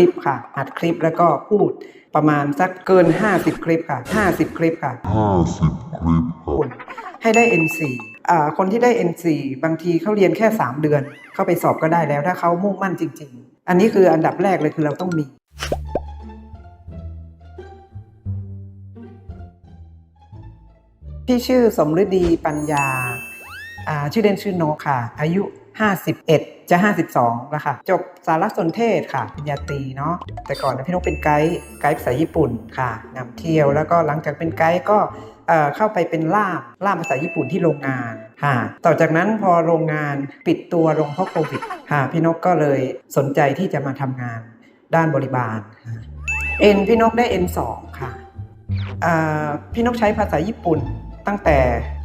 ลิปค่ะ อัดคลิปแล้วก็พูดประมาณสักเกิน 50 คลิปค่ะ 50 คลิปค่ะห้าสิบคลิปครับคุณให้ได้ N4 อ่าคนที่ได้ N4 บางทีเขาเรียนแค่ 3 เดือน เข้าไปสอบก็ได้แล้ว ถ้าเขามุ่งมั่นจริง ๆ อันนี้คืออันดับแรกเลยคือเราต้องมีพี่ชื่อสมฤดีปัญญาอ่าชื่อเล่นชื่อโนกค่ะ อายุ 51 จะ 52 แล้วค่ะ จบสารสนเทศค่ะปริญญาตรีเนาะแต่ก่อนพี่นกเป็นไกด์ไกด์ภาษาญี่ปุ่นค่ะนำเที่ยวแล้วก็หลังจากเป็นไกด์ก็เข้าไปเป็นล่ามล่ามภาษาญี่ปุ่นที่โรงงานค่ะ ต่อจากนั้นพอโรงงานปิดตัวลงเพราะโควิดค่ะพี่นกก็เลยสนใจที่จะมาทำงานด้านบริบาลเอ็นพี่นกได้ N2 ค่ะอ่าพี่นกใช้ภาษาญี่ปุ่นตั้งแต่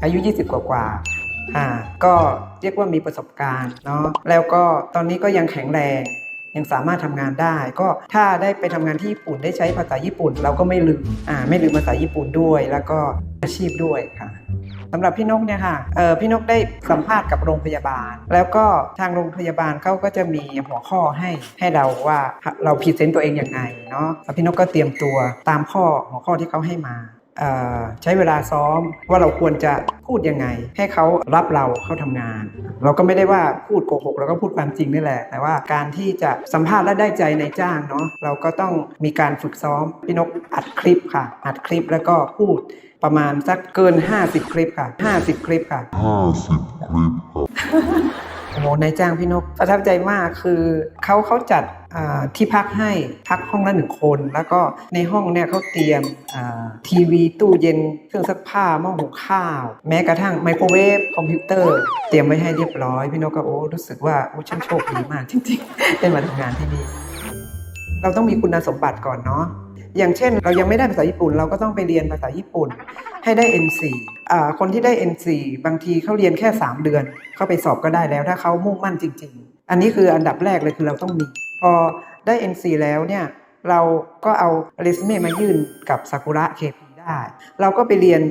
อายุ 20 กว่ากว่า อ่าก็เรียกว่ามีประสบการณ์เนาะแล้วก็ตอนนี้ก็ยังแข็งแรงยังสามารถทำงานได้ ก็ถ้าได้ไปทำงานที่ญี่ปุ่นได้ใช้ภาษาญี่ปุ่น เราก็ไม่ลืมอ่าไม่ลืมภาษาญี่ปุ่นด้วย แล้วก็อาชีพด้วยค่ะสำหรับพี่นกเนี่ยค่ะเออพี่นกได้สัมภาษณ์กับโรงพยาบาล แล้วก็ทางโรงพยาบาลเขาก็จะมีหัวข้อให้ให้เราว่าเราพรีเซนต์ตัวเองยังไงเนาะแล้วพี่นกก็เตรียมตัวตามข้อหัวข้อที่เขาให้มา ใช้เวลาซ้อมว่าเราควรจะพูดยังไง ให้เขารับเราเข้าทำงาน เราก็ไม่ได้ว่าพูดโกหกเราก็พูดความจริงนี่แหละ แต่ว่าการที่จะสัมภาษณ์และได้ใจในจ้างเนาะเราก็ต้องมีการฝึกซ้อมพี่นกอัดคลิปค่ะ อัดคลิปแล้วก็พูดประมาณสักเกิน 50 คลิปค่ะ 50 คลิปค่ะห้าสิบคลิปครับ โอ้โหนายจ้างพี่นกประทับใจมากคือเขาเขาจัดที่พักให้พักห้องละหนึ่งคน แล้วก็ในห้องเนี่ยเขาเตรียมทีวีตู้เย็นเครื่องซักผ้าหม้อหุงข้าว แม้กระทั่งไมโครเวฟคอมพิวเตอร์ เตรียมไว้ให้เรียบร้อย พี่นกก็โอ้รู้สึกว่าโอ้ฉันโชคดีมากจริงๆได้มาทำงานที่นี่เราต้องมีคุณสมบัติก่อนเนาะ อย่างเช่น เรายังไม่ได้ภาษาญี่ปุ่น เราก็ต้องไปเรียนภาษาญี่ปุ่น ให้ได้ N4 อ่าคนที่ได้ N4 บางทีเขาเรียนแค่ 3 เดือน เข้าไปสอบก็ได้แล้ว ถ้าเขามุ่งมั่นจริง ๆ อันนี้คืออันดับแรกเลยคือเราต้องมี พอได้ N4 แล้วเนี่ยเราก็เอาเรซูเม่มายื่นกับซากุระเคพีได้ เราก็ไปเรียน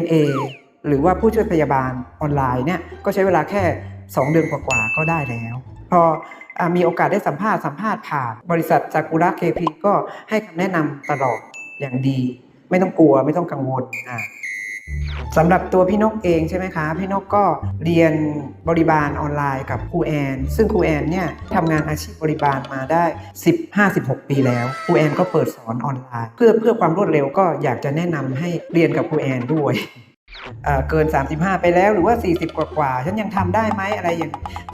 NA หรือว่าผู้ช่วยพยาบาลออนไลน์เนี่ยก็ใช้เวลาแค่ 2 เดือนกว่าๆก็ได้แล้ว พออมีโอกาสได้สัมภาษณ์สัมภาษณ์ผ่านบริษัทซากุระเคพีก็ให้คำแนะนำตลอดอย่างดี ไม่ต้องกลัวไม่ต้องกังวลอะสำหรับตัวพี่นกเองใช่ไหมคะ พี่นกก็เรียนบริบาลออนไลน์กับครูแอน ซึ่งครูแอนเนี่ยทำงานอาชีพบริบาลมาได้ 15-16 ปีแล้วครูแอนก็เปิดสอนออนไลน์ เพื่อเพื่อความรวดเร็วก็อยากจะแนะนำให้เรียนกับครูแอนด้วย เกิน 35 ไปแล้วหรือว่า 40 กว่ากว่าฉันยังทำได้ไหมอะไรอย่าง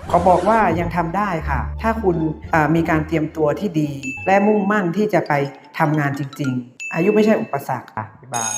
เขาบอกว่ายังทำได้ค่ะ ถ้าคุณมีการเตรียมตัวที่ดี และมุ่งมั่นที่จะไปทำงานจริง ๆ อายุไม่ใช่อุปสรรคค่ะบ๊ายบาย